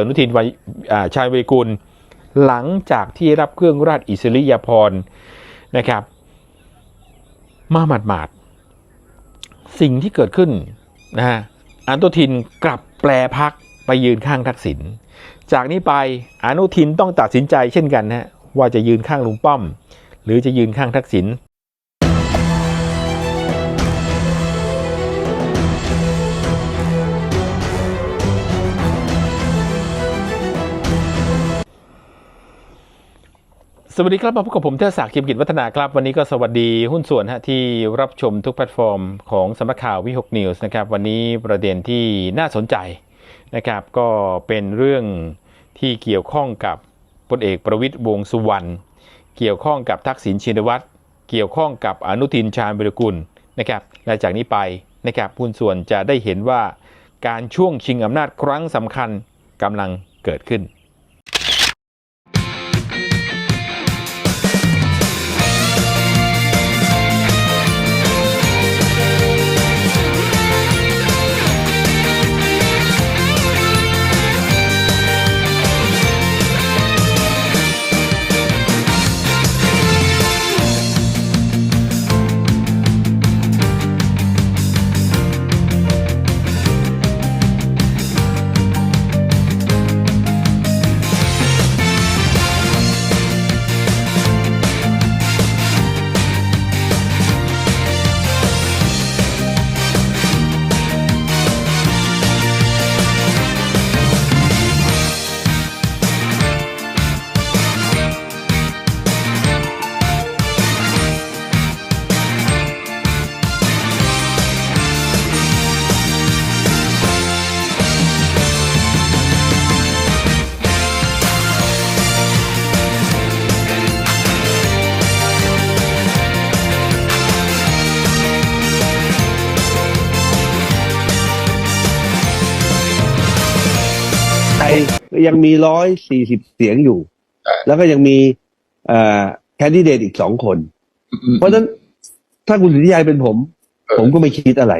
อนุทินวัยอ่าชาญวีรกุล หลังจากที่รับเครื่องราชอิสริยาภรณ์นะครับ มาหมาดๆสิ่งที่เกิดขึ้นนะฮะอนุทินกลับแปลพักไปยืนข้างทักษิณจากนี้ไปอนุทินต้องตัดสินใจเช่นกันนะว่าจะยืนข้างลุงป้อม หรือจะยืนข้างทักษิณ สวัสดีครับมาพบกับผมเทศศักดิ์เขียมกิจวัฒนาครับ วันนี้ก็สวัสดีหุ้นส่วนฮะที่รับชมทุกแพลตฟอร์มของสำนักข่าววิหกนิวส์นะครับวันนี้ประเด็นที่น่าสนใจนะครับก็เป็นเรื่องที่เกี่ยวข้องกับพลเอกประวิตยวงสุวรรณเกี่ยวข้องกับทักษิณชินวัตรเกี่ยวข้องกับอนุทินชาญวิรกุลนะครับและจากนี้ไปนะครับหุ้นส่วนจะได้เห็นว่าการช่วงชิงอำนาจครั้งสำคัญกำลังเกิดขึ้น ยยังมีร้อยสี่สิบเสียงอยู่ใช่แล้วก็ยังมีเอ่อแคนดิเดตอีกสองคน เพราะฉะนั้นถ้าคุณสุทธิชัยเป็นผมเออผมก็ไม่คิดอะไร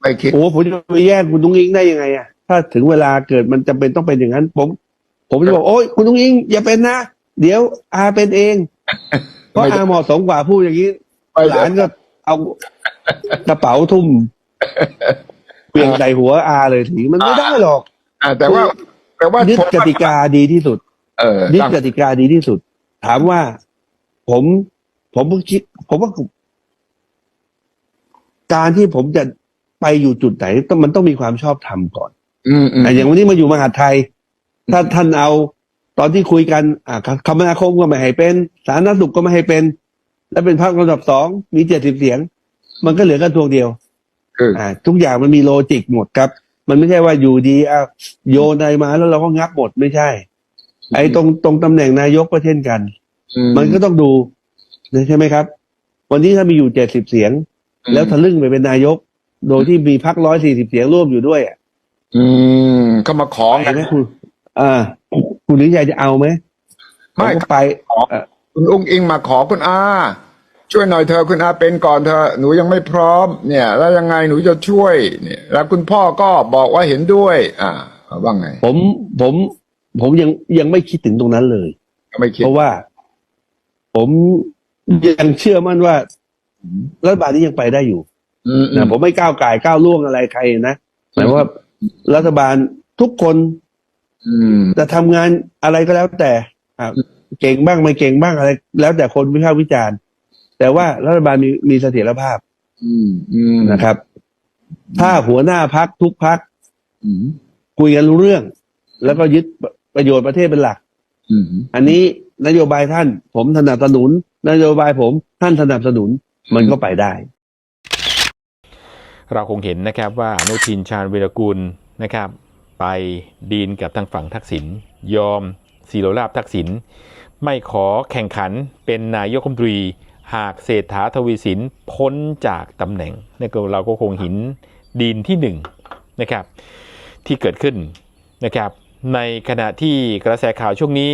ไม่คิดโอ้ผมจะไปแย่งคุณนุ้งอิงได้ยังไงอะถ้าถึงเวลาเกิดมันจำเป็นต้องเป็นอย่างนั้น ผม ผมจะบอกโอ้ยคุณนุ้งอิง อย่าเป็นนะ เดี๋ยวอาเป็นเองเพราะไม่ได้อาเหมาะสมกว่าพูดอย่างนี้ไม่หลานก็เอากระเป๋าทุ่มเปลี่ยนใส่หัวอาเลยทีมันไม่ได้หรอกอ่าแต่ว่า แต่ว่ายึดกติกาดีที่สุด เออยึดตั้งกติกาดีที่สุด ถามว่าผม ผมคิด ผมว่า การที่ผมจะไปอยู่จุดไหนต้องมันต้องมีความชอบธรรมก่อน อืมอืมอะอย่างวันนี้มาอยู่มหาดไทย ถ้าท่านเอาตอนที่คุยกันอ่าคมนาคมก็ไม่ให้เป็น สาธารณสุขก็ไม่ให้เป็น และเป็นพรรคระดับสองมีเจ็ดสิบเสียง มันก็เหลือกระทรวงเดียวคืออ่า ทุกอย่างมันมีโลจิกหมดครับ มันไม่ใช่ว่าอยู่ดีอะโยนอะไรมาแล้วเราก็งับหมดไม่ใช่ ไอ้ตรงตรงตำแหน่งนายกก็เช่นกันอืมันก็ต้องดูนะใช่ไหมครับ วันนี้ถ้ามีอยู่เจ็ดสิบเสียง แล้วทะลึ่งไปเป็นนายก โดยที่มีพักร้อยสี่สิบเสียงร่วมอยู่ด้วยอะอืมก็มาขอไปกันไหมคุณอ่า คุณนิยายจะเอาไหมไม่ผมก็ไปคุณอุ้งอิงมาขอคุณอา ช่วยหน่อยเธอะคุณอาเป็นก่อนเธอะหนูยังไม่พร้อม เนี่ย แล้วยังไงหนูจะช่วยเนี่ย แล้วคุณพ่อก็บอกว่าเห็นด้วย อ่าว่าไง ผมผมผมยังยังไม่คิดถึงตรงนั้นเลยไม่คิดเพราะว่า ผมยังเชื่อมั่นว่ารัฐบาลนี้ยังไปได้อยู่อืมอืนะมผมไม่ก้าวไก่ายก้าวล่วงอะไรใครนะหมายว่ารัฐบาลทุกคนอืมจะทำงานอะไรก็แล้วแต่อะเก่งบ้างไม่เก่งบ้างอะไร แล้วแต่คนวิพากษ์วิจารณ์ แต่ว่ารัฐบาลมีมีเสถียรภาพอืมอืมนะครับ ถ้าหัวหน้าพักทุกพักอืมคุยกันรู้เรื่อง แล้วก็ยึดประโยชน์ประเทศเป็นหลักอืมอันนี้นโยบายท่าน ผมสนับสนุน นโยบายผมท่านสนับสนุนมันก็ไปได้ เราคงเห็นนะครับว่าอนุทินชาญวีรกุลนะครับ ไปดีนกับทางฝั่งทักษิณยอมสีโรราบทักษิณไม่ขอแข่งขันเป็นนายกรัฐมนตรี หากเศรษฐาทวีสินพ้นจากตำแหน่งนี่ก็เราก็คงห็นดีนที่หนึ่งนะครับที่เกิดขึ้นนะครับในขณะที่กระแสข่าวช่วงนี้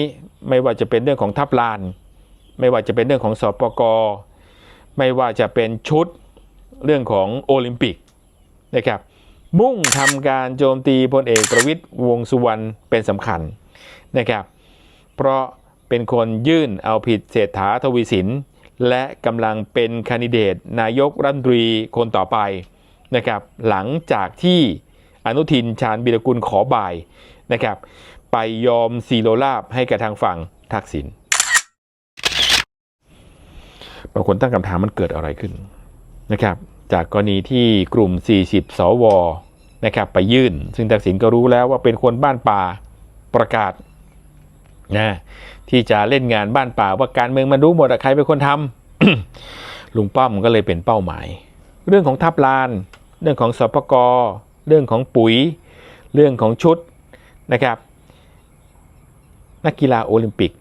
ไม่ว่าจะเป็นเรื่องของทัพลาน ไม่ว่าจะเป็นเรื่องของสปกไม่ว่าจะเป็นชุดเรื่องของโอลิมปิกนะครับมุ่งทำการโจมตีพลเอกประวิตยวงสุวรรณเป็นสำคัญนะครับเพราะเป็นคนยื่นเอาผิดเศรษฐาทวีสิน และกำลังเป็นคนดิเดตนายกรัฐมนตรีคนต่อไปนะครับหลังจากที่อนุทินชาญบิรกุลขอบ่ายนะครับไปยอมซีโรลาบให้กับทางฝั่งทักษิณบางคนตั้งคำถามมันเกิดอะไรขึ้นนะครับจากกรณีที่กลุ่ม 40 สวนะครับไปยื่น ซึ่งทักษิณก็รู้แล้วว่าเป็นคนบ้านป่าประกาศ นะที่จะเล่นงานบ้านป่าว่าการเมืองมันรู้หมดอะใครเป็นคนทำลุงป้อมก็เลยเป็นเป้าหมาย เรื่องของทับลาน เรื่องของสปกเรื่องของปุ๋ย เรื่องของชุดนะครับ นักกีฬาโอลิมปิก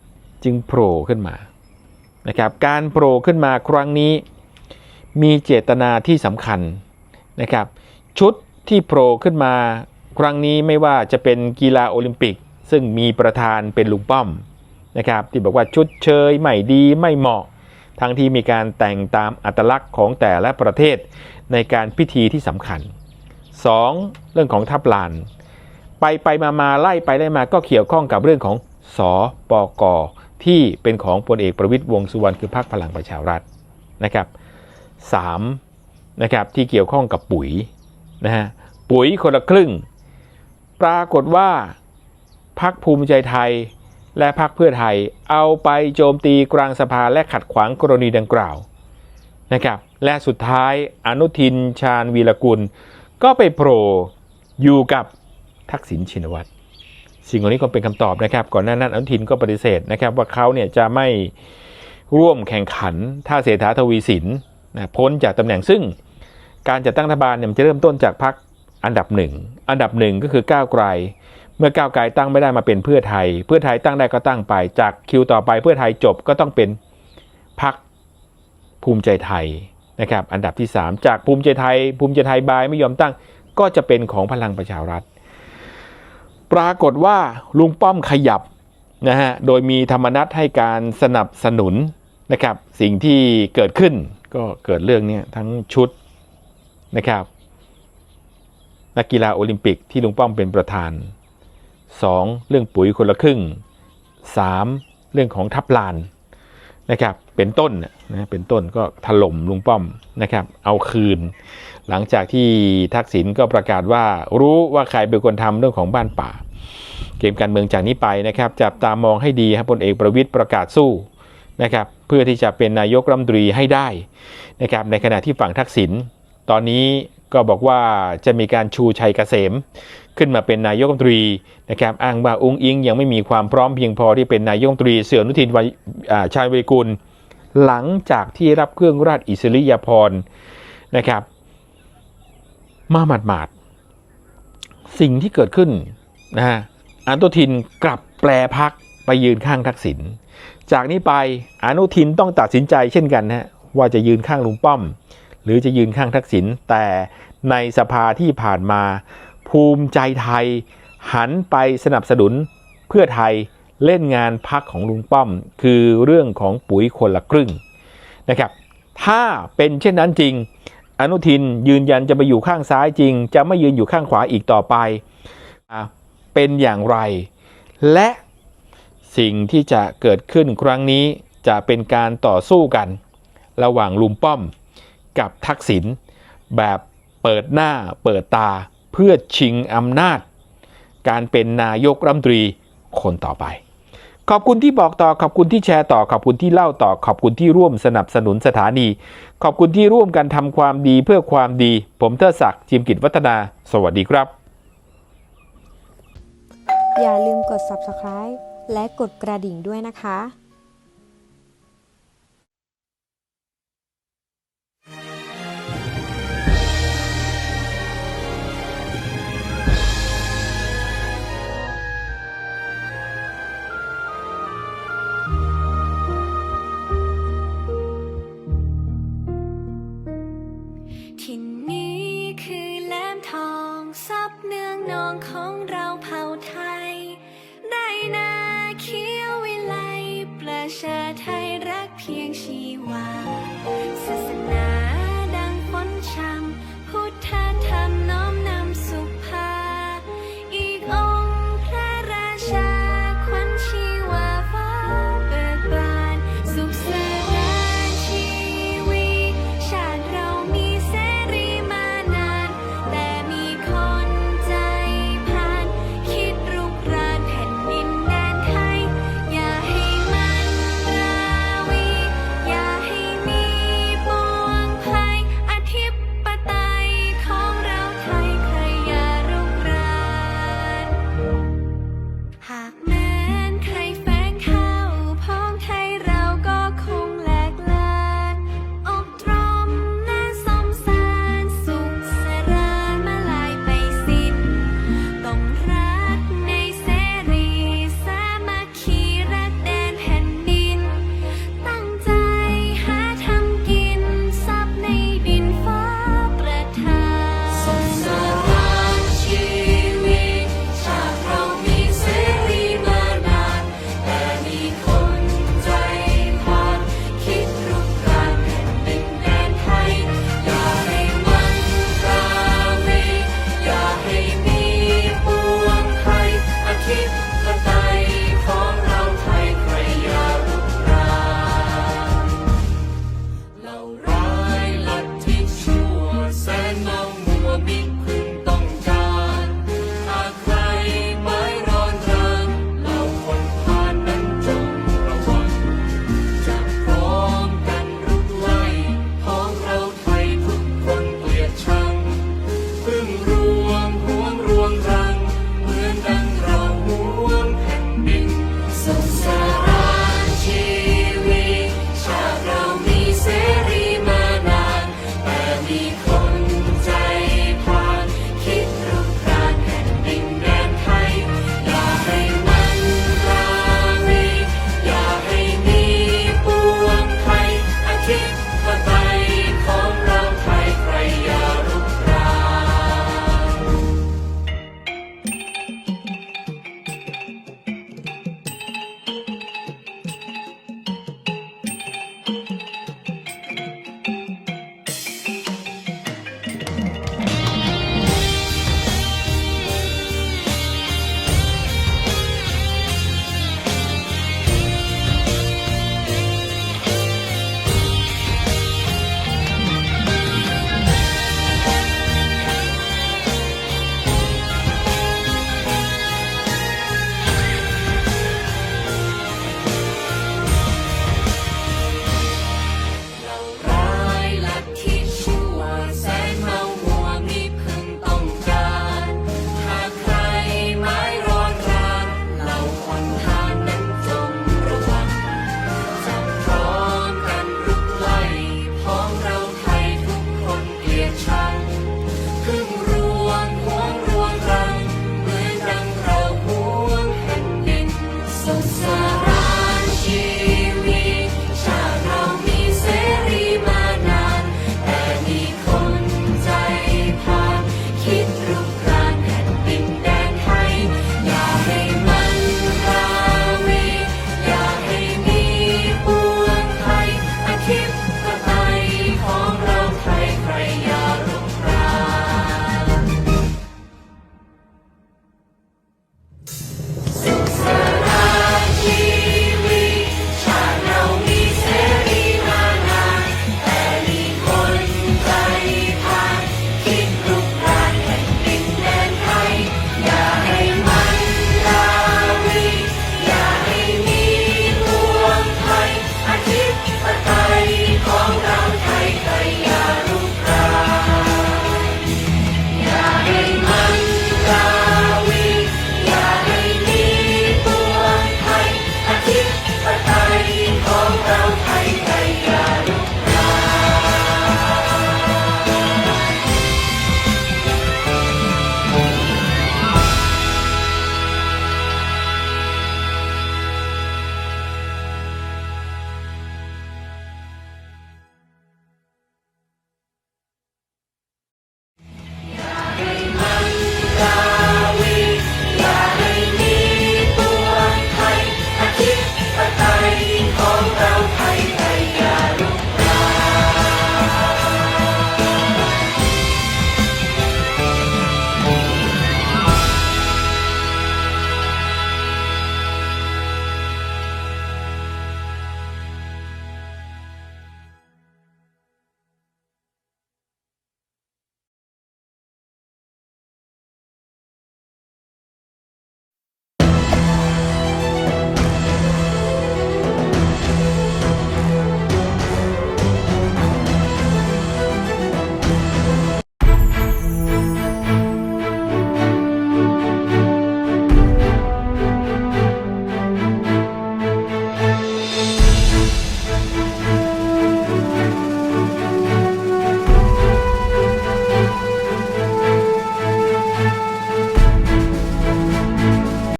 จึงโผล่ขึ้นมานะครับการโผล่ขึ้นมาครั้งนี้ มีเจตนาที่สำคัญนะครับ ชุดที่โผล่ขึ้นมาครั้งนี้ไม่ว่าจะเป็นกีฬาโอลิมปิก ซึ่งมีประธานเป็นลุงป้อมนะครับที่บอกว่าชุดเชยไม่ดีไม่เหมาะ ทั้งที่มีการแต่งตามอัตลักษณ์ของแต่ละประเทศในการพิธีที่สำคัญ 2. เรื่องของทับลาน ไปไปมามาไล่ไปไล่มาก็เกี่ยวข้องกับเรื่องของสอปกที่เป็นของพลเอกประวิตยวงสุวรรณคือพรรคพลังประชารัฐนะครับ 3. นะครับที่เกี่ยวข้องกับปุ๋ยนะฮะปุ๋ยคนละครึ่ง ปรากฏว่า พักภูมิใจไทย และพักเพื่อไทย เอาไปโจมตีกลางสภาและขัดขวางกรณีดังกล่าวนะครับและสุดท้ายอนุทินชาญวีรกุล ก็ไปโผล่อยู่กับทักษิณชินวัตรสิ่งเหล่านี้ก็เป็นคำตอบนะครับ ก่อนหน้านั้นอนุทินก็ปฏิเสธนะครับ ว่าเขาเนี่ยจะไม่ร่วมแข่งขันถ้าเศรษฐาทวีสินนะพ้นจากตำแหน่งซึ่ง การจัดตั้งรัฐบาลเนี่ยจะเริ่มต้นจากพักอันดับหนึ่งอันดับหนึ่งก็คือก้าวไกล เมื่อก้าวไกลตั้งไม่ได้มาเป็นเพื่อไทย เพื่อไทยตั้งได้ก็ตั้งไป จากคิวต่อไปเพื่อไทยจบก็ต้องเป็นพักภูมิใจไทยนะครับ อันดับที่ 3 จากภูมิใจไทย ภูมิใจไทยบายไม่ยอมตั้ง ก็จะเป็นของพลังประชารัฐ ปรากฏว่าลุงป้อมขยับนะฮะ โดยมีธรรมนัตให้การสนับสนุนนะครับ สิ่งที่เกิดขึ้นก็เกิดเรื่องนี้ทั้งชุดนะครับนักกีฬาโอลิมปิกที่ลุงป้อมเป็นประธาน 2. เรื่องปุ๋ยคนละครึ่ง 3. เรื่องของทับลานนะครับเป็นต้นนะเป็นต้นก็ถล่มลุงป้อมนะครับเอาคืน หลังจากที่ทักษิณก็ประกาศว่ารู้ว่าใครเป็นคนทำเรื่องของบ้านป่า เกมการเมืองจากนี้ไปนะครับจับตามองให้ดีครับพลเอกประวิตยประกาศสู้นะครับเพื่อที่จะเป็นนายกรัฐมนตรีให้ได้นะครับในขณะที่ฝั่งทักษิณ ตอนนี้ก็บอกว่าจะมีการชูชัยเกษม ขึ้นมาเป็นนายกรัฐมนตรีนะครับอ้างว่าอุ้งอิงยังไม่มีความพร้อมเพียงพอที่เป็นนายกรัฐมนตรีเสื่อนุทินวอ่าชาญวิกุลหลังจากที่รับเครื่องราชอิสริยาภรณ์นะครับ มาหมาดหมาดสิ่งที่เกิดขึ้นนะฮะอนุทินกลับแปลพักไปยืนข้างทักษิณจากนี้ไปอนุทินต้องตัดสินใจเช่นกันนะฮะว่าจะยืนข้างลุงป้อม หรือจะยืนข้างทักษิณแต่ในสภาที่ผ่านมา ภูมิใจไทย หันไปสนับสนุนเพื่อไทยเล่นงานพักของลุงป้อม คือเรื่องของปุ๋ยคนละครึ่งนะครับ ถ้าเป็นเช่นนั้นจริง อนุทินยืนยันจะไปอยู่ข้างซ้ายจริง จะไม่ยืนอยู่ข้างขวาอีกต่อไปอเป็นอย่างไร และสิ่งที่จะเกิดขึ้นครั้งนี้จะเป็นการต่อสู้กัน ระหว่างลุงป้อม กับทักษิณแบบเปิดหน้าเปิดตาเพื่อชิงอำนาจ การเป็นนายกรัฐมนตรีคนต่อไป ขอบคุณที่บอกต่อขอบคุณที่แชร์ต่อขอบคุณที่เล่าต่อขอบคุณที่ร่วมสนับสนุนสถานี ขอบคุณที่ร่วมกันทำความดีเพื่อความดี ผมเทอศักดิ์จิมกิจวัฒนา สวัสดีครับ อย่าลืมกด subscribe และกดกระดิ่งด้วยนะคะ ว่า ศาสนาดังฝนช่า